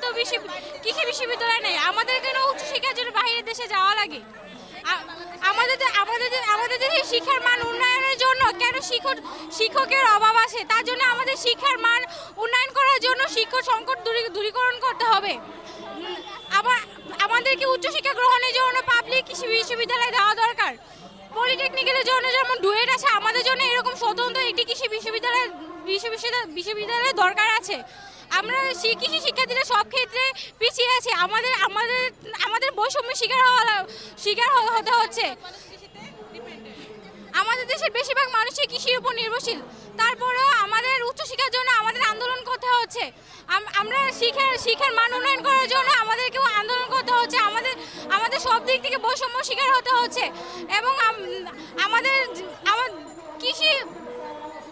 স্বতন্ত্র বিশ্ব- কৃষি বিশ্ববিদ্যালয় নেই। আমাদের কেন উচ্চশিক্ষার জন্য বাইরের দেশে যাওয়া লাগে। আমাদের যে- আমাদের যে- আমাদের দেশে শিক্ষার মান উন্নয়নের জন্য কেন শিক্ষক, শিক্ষকের অভাব আছে, তার জন্য আমাদের শিক্ষার মান উন্নয়ন করার জন্য শিক্ষক সংকট দূরীকরণ করতে হবে। আবার আমাদেরকে উচ্চশিক্ষা গ্রহণের জন্য পাবলিক কৃষি বিশ্ববিদ্যালয় দেওয়া দরকার? পলিটেকনিক্যালের জন্য যেমন ডুয়েট আছে, আমাদের জন্য এরকম স্বতন্ত্র একটি কৃষি বিশ্ববিদ্যালয় বিশ্ববিদ্যালয় বিশ্ববিদ্যালয়ের দরকার আছে। আমরা কৃষি শিক্ষার্থীরা সব ক্ষেত্রে পিছিয়ে আছি। আমাদের আমাদের আমাদের বৈষম্য শিকার হওয়া, শিকার হতে হচ্ছে। আমাদের দেশের বেশিরভাগ মানুষই কৃষির উপর নির্ভরশীল। তারপরেও আমাদের উচ্চশিক্ষার জন্য আমাদের আন্দোলন করতে হচ্ছে। আমরা শিক্ষার শিক্ষার মান উন্নয়ন করার জন্য আমাদেরকেও আন্দোলন করতে হচ্ছে। আমাদের আমাদের সব দিক থেকে বৈষম্য শিকার হতে হচ্ছে। এবং আমাদের আমার কৃষি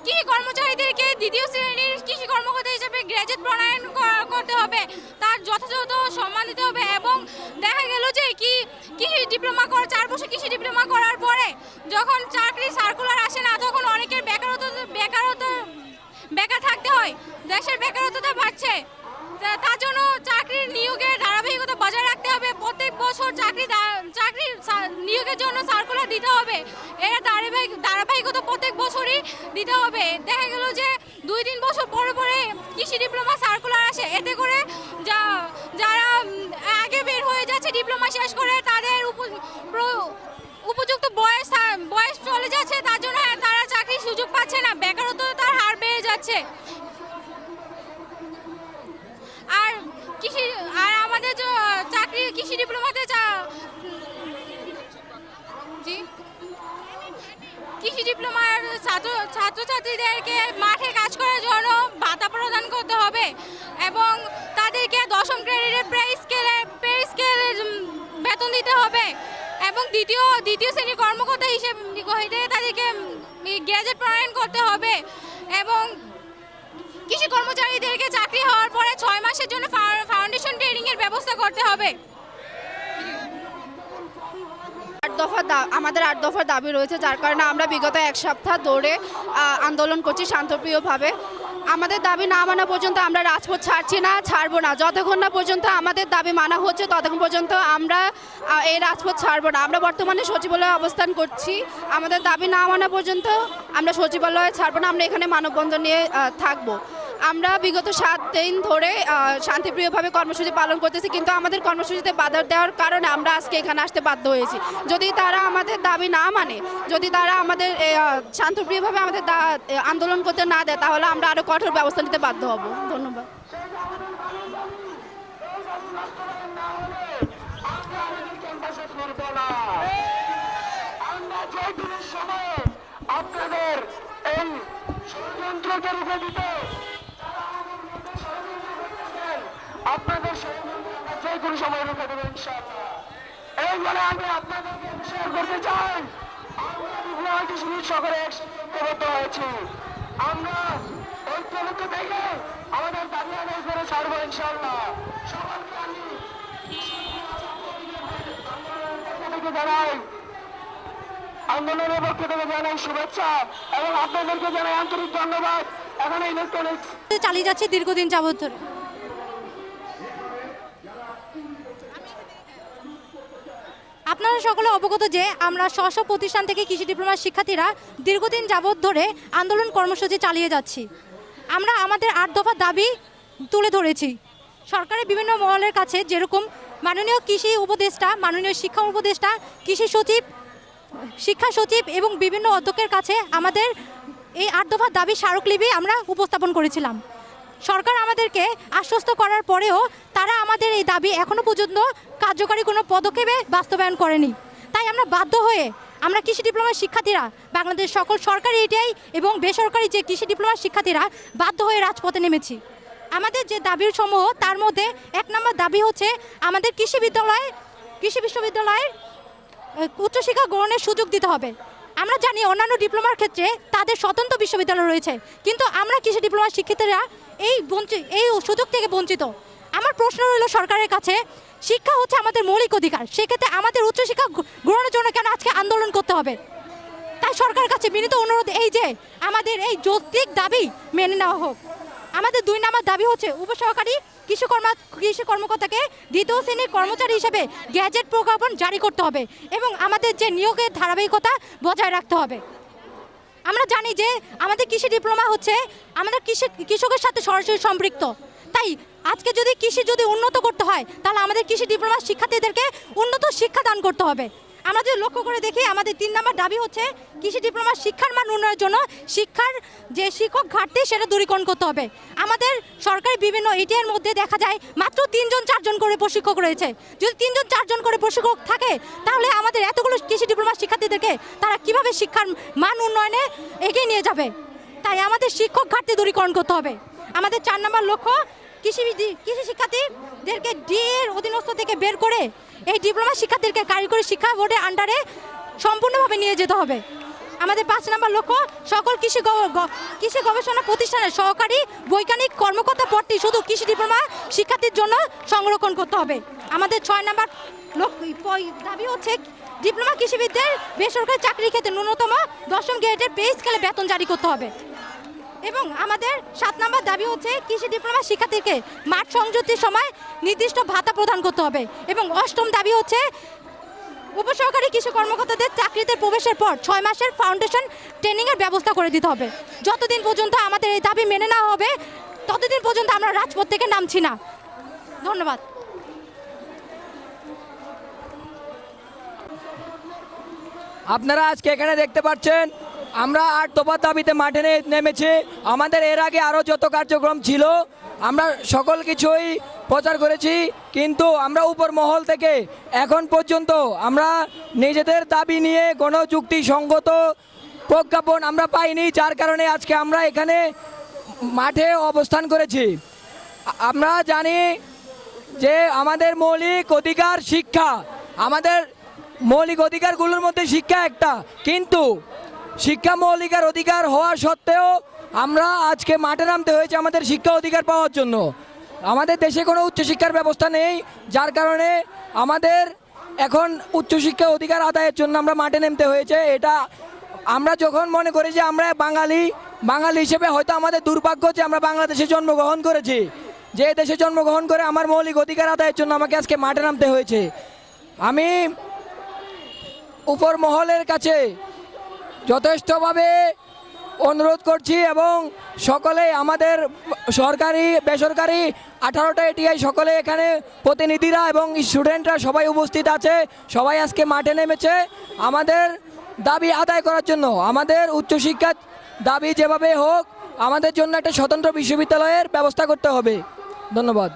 কৃষি কর্মচারীদেরকে দ্বিতীয় শ্রেণির কৃষি কর্মকর্তা হিসেবে গ্র্যাজুয়েট প্রণয়ন করতে হবে, তার যথাযথ সম্মান দিতে হবে এবং দেখা গেল যে কি কৃষি ডিপ্লোমা করা চার বছর কৃষি ডিপ্লোমা করার পরে যখন চাকরি সার্কুলার আসে না, তখন অনেকের বেকারত্ব বেকারত্ব বেকার থাকতে হয়, দেশের বেকারত্বতা বাড়ছে। তার জন্য চাকরির নিয়োগের ধারাবাহিকতা বজায় রাখতে হবে, প্রত্যেক বছর চাকরি দা- চাকরি নিয়োগের জন্য সার্কুলার দিতে হবে। এর ধারাবাহিকতা প্রত্যেক বছরই দিতে হবে। দেখা গেল যে দুই তিন বছর পরে পরে কৃষি ডিপ্লোমা সার্কুলার আসে। এতে করে যা, যারা আগে বের হয়ে যাচ্ছে ডিপ্লোমা শেষ করে তাদের উপযুক্ত বয়স বয়স চলে যাচ্ছে, তার জন্য তারা চাকরির সুযোগ পাচ্ছে না। বেকারত্বতার হার বেড়ে যাচ্ছে। আর কৃষি আর আমাদের যে চাকরি কৃষি ডিপ্লোমাতে যা জি কৃষি ডিপ্লোমার ছাত্র ছাত্রছাত্রীদেরকে মাঠে কাজ করার জন্য ভাতা প্রদান করতে হবে এবং তাদেরকে দশম গ্রেডের পে স্কেলে পে স্কেলের বেতন দিতে হবে এবং দ্বিতীয় দ্বিতীয় শ্রেণির কর্মকর্তা হিসেবে তাদেরকে গ্যাজেট প্রণয়ন করতে হবে এবং কৃষি কর্মচারীদেরকে চাকরি হওয়ার পরে ছয় মাসের জন্য ফাউন্ডেশন ট্রেনিংয়ের ব্যবস্থা করতে হবে। আট দফা আমাদের আট দফার দাবি রয়েছে, যার কারণে আমরা বিগত এক সপ্তাহ ধরে আন্দোলন করছি শান্তপ্রিয়ভাবে। আমাদের দাবি না মানা পর্যন্ত আমরা রাজপথ ছাড়ছি না, ছাড়বো না। যতক্ষণ না পর্যন্ত আমাদের দাবি মানা হচ্ছে, ততক্ষণ পর্যন্ত আমরা এই রাজপথ ছাড়বো না। আমরা বর্তমানে সচিবালয়ে অবস্থান করছি। আমাদের দাবি না মানা পর্যন্ত আমরা সচিবালয়ে ছাড়বো না। আমরা এখানে মানববন্ধন নিয়ে থাকব। আমরা বিগত সাত দিন ধরে শান্তিপ্রিয়ভাবে কর্মসূচি পালন করতেছি, কিন্তু আমাদের কর্মসূচিতে বাধা দেওয়ার কারণে আমরা আজকে এখানে আসতে বাধ্য হয়েছি। যদি তারা আমাদের দাবি না মানে যদি তারা আমাদের শান্তপ্রিয়ভাবে আমাদের আন্দোলন করতে না দেয়, তাহলে আমরা আরও কঠোর ব্যবস্থা নিতে বাধ্য হব। ধন্যবাদ। আপনাদের এই ষড়যন্ত্রকে রুখে দিতে আপনাদের যে কোনো সময় রুখে দেবো, ইনশাআল্লাহ। এই বলে আমি আপনাদেরকে শেয়ার করতে চাই। আমরা শিবির সকলে একসাথে হয়েছি। আমরা ঐক্যবদ্ধ থেকে আমাদের দাবি আদায় করে ছাড়বো, ইনশাআল্লাহ। সকলকে আমি জানাই, আন্দোলনের পক্ষ থেকে জানাই শুভেচ্ছা এবং আপনাদেরকে জানাই আন্তরিক ধন্যবাদ। এখন ইলেকট্রনিক্স চালিয়ে যাচ্ছে দীর্ঘদিন যাবৎ ধরে। আপনারা সকলে অবগত যে আমরা স্ব প্রতিষ্ঠান থেকে কৃষি ডিপ্লোমার শিক্ষার্থীরা দীর্ঘদিন যাবৎ ধরে আন্দোলন কর্মসূচি চালিয়ে যাচ্ছি। আমরা আমাদের আট দফা দাবি তুলে ধরেছি। সরকারের বিভিন্ন মহলের কাছে যেরকম মাননীয় কৃষি উপদেষ্টা, মাননীয় শিক্ষা উপদেষ্টা, কৃষি সচিব, শিক্ষা সচিব এবং বিভিন্ন অধ্যক্ষের কাছে আমাদের এই আট দফা দাবি স্মারকলিপি আমরা উপস্থাপন করেছিলাম। সরকার আমাদেরকে আশ্বস্ত করার পরেও তারা আমাদের এই দাবি এখনও পর্যন্ত কার্যকরী কোনো পদক্ষেপে বাস্তবায়ন করেনি। তাই আমরা বাধ্য হয়ে আমরা কৃষি ডিপ্লোমার শিক্ষার্থীরা, বাংলাদেশ সকল সরকারি এটিআই এবং বেসরকারি যে কৃষি ডিপ্লোমার শিক্ষার্থীরা বাধ্য হয়ে রাজপথে নেমেছি। আমাদের যে দাবির সমূহ, তার মধ্যে এক নম্বর দাবি হচ্ছে আমাদের কৃষি বিদ্যালয়ে, কৃষি বিশ্ববিদ্যালয়ের উচ্চশিক্ষা গ্রহণের সুযোগ দিতে হবে। আমরা জানি অন্যান্য ডিপ্লোমার ক্ষেত্রে তাদের স্বতন্ত্র বিশ্ববিদ্যালয় রয়েছে, কিন্তু আমরা কৃষি ডিপ্লোমার শিক্ষিতরা এই বঞ্চিত এই সুযোগ থেকে বঞ্চিত। আমার প্রশ্ন রইল সরকারের কাছে, শিক্ষা হচ্ছে আমাদের মৌলিক অধিকার। সেক্ষেত্রে আমাদের উচ্চশিক্ষা গ্রহণের জন্য কেন আজকে আন্দোলন করতে হবে? তাই সরকারের কাছে বিনীত অনুরোধ এই যে, আমাদের এই যৌক্তিক দাবি মেনে নেওয়া হোক। আমাদের দুই নম্বর দাবি হচ্ছে উপসহকারী কৃষি কর্মা কৃষি কর্মকর্তাকে দ্বিতীয় শ্রেণির কর্মচারী হিসেবে গ্যাজেট প্রজ্ঞাপন জারি করতে হবে এবং আমাদের যে নিয়োগের ধারাবাহিকতা বজায় রাখতে হবে। আমরা জানি যে আমাদের কৃষি ডিপ্লোমা হচ্ছে আমাদের কৃষি কৃষকের সাথে সরাসরি সম্পৃক্ত। তাই আজকে যদি কৃষি যদি উন্নত করতে হয়, তাহলে আমাদের কৃষি ডিপ্লোমা শিক্ষার্থীদেরকে উন্নত শিক্ষা দান করতে হবে। আমরা যদি লক্ষ্য করে দেখি, আমাদের তিন নম্বর দাবি হচ্ছে কৃষি ডিপ্লোমা শিক্ষার মান উন্নয়নের জন্য শিক্ষার যে শিক্ষক ঘাটতি সেটা দূরীকরণ করতে হবে। আমাদের সরকারি বিভিন্ন এটিএর মধ্যে দেখা যায় মাত্র তিনজন, চারজন করে প্রশিক্ষক রয়েছে। যদি তিনজন, চারজন করে প্রশিক্ষক থাকে, তাহলে আমাদের এতগুলো কৃষি ডিপ্লোমা শিক্ষার্থীদেরকে তারা কীভাবে শিক্ষার মান উন্নয়নে এগিয়ে নিয়ে যাবে? তাই আমাদের শিক্ষক ঘাটতি দূরীকরণ করতে হবে। আমাদের চার নম্বর লক্ষ্য কৃষি কৃষি শিক্ষার্থীদেরকে ডি এর অধীনস্থ থেকে বের করে এই ডিপ্লোমা শিক্ষার্থীদেরকে কারিগরি শিক্ষা বোর্ডের আন্ডারে সম্পূর্ণভাবে নিয়ে যেতে হবে। আমাদের পাঁচ নম্বর লক্ষ্য, সকল কৃষি কৃষি গবেষণা প্রতিষ্ঠানের সহকারী বৈজ্ঞানিক কর্মকর্তা পদটি শুধু কৃষি ডিপ্লোমা শিক্ষার্থীর জন্য সংরক্ষণ করতে হবে। আমাদের ছয় নম্বর দাবি হচ্ছে ডিপ্লোমা কৃষিবিদদের বেসরকারি চাকরির ক্ষেত্রে ন্যূনতম দশম গ্রেডের পে স্কেলে বেতন জারি করতে হবে। এবং আমাদের সাত নম্বর দাবি হচ্ছে কৃষি ডিপ্লোমা শিক্ষার্থীকে মাঠ সংযুক্তির সময় নির্দিষ্ট ভাতা প্রদান করতে হবে। এবং অষ্টম দাবি হচ্ছে উপসহকারী কৃষি কর্মকর্তাদের চাকরিতে প্রবেশের পর ছয় মাসের ফাউন্ডেশন ট্রেনিংয়ের ব্যবস্থা করে দিতে হবে। যতদিন পর্যন্ত আমাদের এই দাবি মেনে নেওয়া হবে, ততদিন পর্যন্ত আমরা রাজপথ থেকে নামছি না। ধন্যবাদ। আপনারা আজকে এখানে দেখতে পাচ্ছেন আমরা আট দফার দাবিতে মাঠে নেমেছি। আমাদের এর আগে আরও যত কার্যক্রম ছিল, আমরা সকল কিছুই প্রচার করেছি, কিন্তু আমরা উপর মহল থেকে এখন পর্যন্ত আমরা নিজেদের দাবি নিয়ে গণযুক্তি সঙ্গত প্রজ্ঞাপন আমরা পাইনি, যার কারণে আজকে আমরা এখানে মাঠে অবস্থান করেছি। আমরা জানি যে আমাদের মৌলিক অধিকার শিক্ষা, আমাদের মৌলিক অধিকারগুলোর মধ্যে শিক্ষা একটা, কিন্তু শিক্ষা মৌলিকার অধিকার হওয়া সত্ত্বেও আমরা আজকে মাঠে নামতে হয়েছে আমাদের শিক্ষা অধিকার পাওয়ার জন্য। আমাদের দেশে কোনো উচ্চশিক্ষার ব্যবস্থা নেই, যার কারণে আমাদের এখন উচ্চশিক্ষা অধিকার আদায়ের জন্য আমরা মাঠে নামতে হয়েছে। এটা আমরা যখন মনে করি যে আমরা বাঙালি বাঙালি হিসেবে হয়তো আমাদের দুর্ভাগ্য যে আমরা বাংলাদেশে জন্মগ্রহণ করেছি। যে দেশে জন্মগ্রহণ করে আমার মৌলিক অধিকার আদায়ের জন্য আমাকে আজকে মাঠে নামতে হয়েছে। আমি উপর মহলের কাছে যথেষ্টভাবে অনুরোধ করছি এবং সকলে আমাদের সরকারি, বেসরকারি আঠারোটা এটিআই সকলে এখানে প্রতিনিধিরা এবং স্টুডেন্টরা সবাই উপস্থিত আছে। সবাই আজকে মাঠে নেমেছে। আমাদের দাবি আদায় করার জন্য, আমাদের উচ্চশিক্ষার দাবি যেভাবে হোক, আমাদের জন্য একটা স্বতন্ত্র বিশ্ববিদ্যালয়ের ব্যবস্থা করতে হবে। ধন্যবাদ।